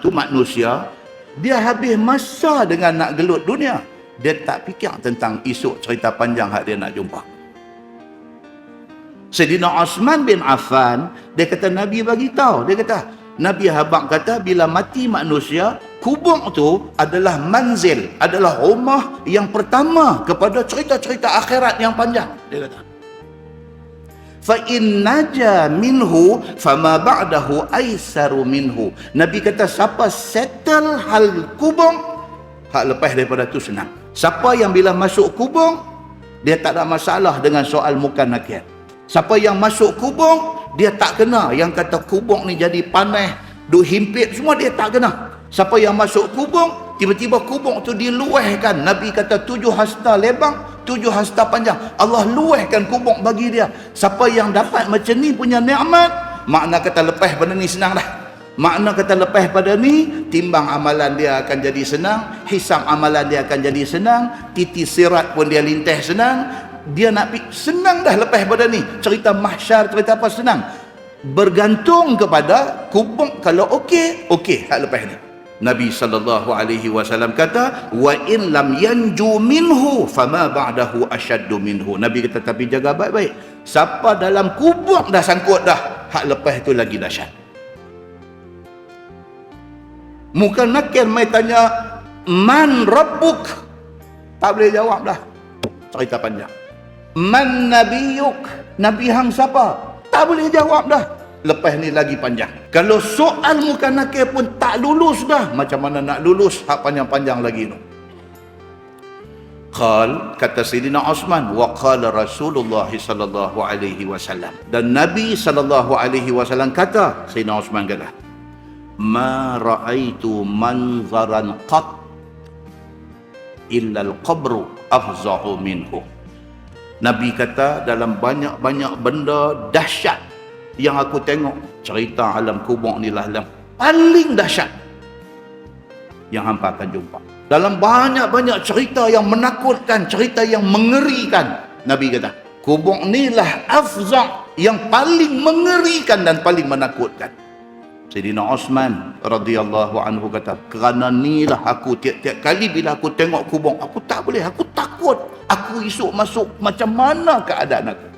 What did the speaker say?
tu manusia dia habis masa dengan nak gelut dunia. Dia tak fikir tentang esok cerita panjang hak dia nak jumpa. Sayyidina Osman bin Affan dia kata Nabi bagi tahu. Dia kata Nabi Habak kata bila mati manusia kubur tu adalah manzil adalah rumah yang pertama kepada cerita-cerita akhirat yang panjang. Dia kata fa in naja minhu fama ba'dahu aisaru minhu. Nabi kata siapa settle hal kubur hak lepas daripada tu senang. Siapa yang bila masuk kubur dia tak ada masalah dengan soal muka nakir. Siapa yang masuk kubur dia tak kena. Yang kata kubur ni jadi panas duk himpit semua dia tak kena. Siapa yang masuk kubur tiba-tiba kubur tu diluahkan. Nabi kata tujuh hasta lebang tujuh hasta panjang. Allah luahkan kubur bagi dia. Siapa yang dapat macam ni punya nikmat makna kata lepas benda ni senang dah. Makna kata lepas pada ni timbang amalan dia akan jadi senang hisap amalan dia akan jadi senang titi sirat pun dia lintah senang. Dia nak pi- senang dah lepas pada ni. Cerita mahsyar cerita apa senang. Bergantung kepada kubur kalau okey okey hak lepas ni Nabi sallallahu alaihi wasallam kata wa in lam yanju minhu fama ba'dahu ashaddu minhu Nabi kata tapi jaga baik-baik siapa dalam kubur dah sangkut dah hak lepas tu lagi dahsyat Muka nakir mai tanya man rabbuk tak boleh jawab dah cerita panjang Man nabiyuk? Nabi hang siapa? Tak boleh jawab dah. Lepas ni lagi panjang. Kalau soal muka nakir pun tak lulus dah. Macam mana nak lulus? Hak panjang-panjang lagi tu. Qal kata Sayyidina Osman wa qala Rasulullah sallallahu alaihi wasallam dan Nabi sallallahu alaihi wasallam kata Sayyidina Osman kata ma raaitu manzaran qat illa al-qabru afzahu minhu Nabi kata dalam banyak-banyak benda dahsyat yang aku tengok cerita alam kubur ni lah yang paling dahsyat yang hampa akan jumpa. Dalam banyak-banyak cerita yang menakutkan, cerita yang mengerikan, Nabi kata, kubur ni lah afzak yang paling mengerikan dan paling menakutkan. Sayyidina Osman radhiyallahu anhu kata, kerana nilah aku tiap-tiap kali bila aku tengok kubur, aku tak boleh, aku takut. Aku esok masuk macam mana keadaan aku.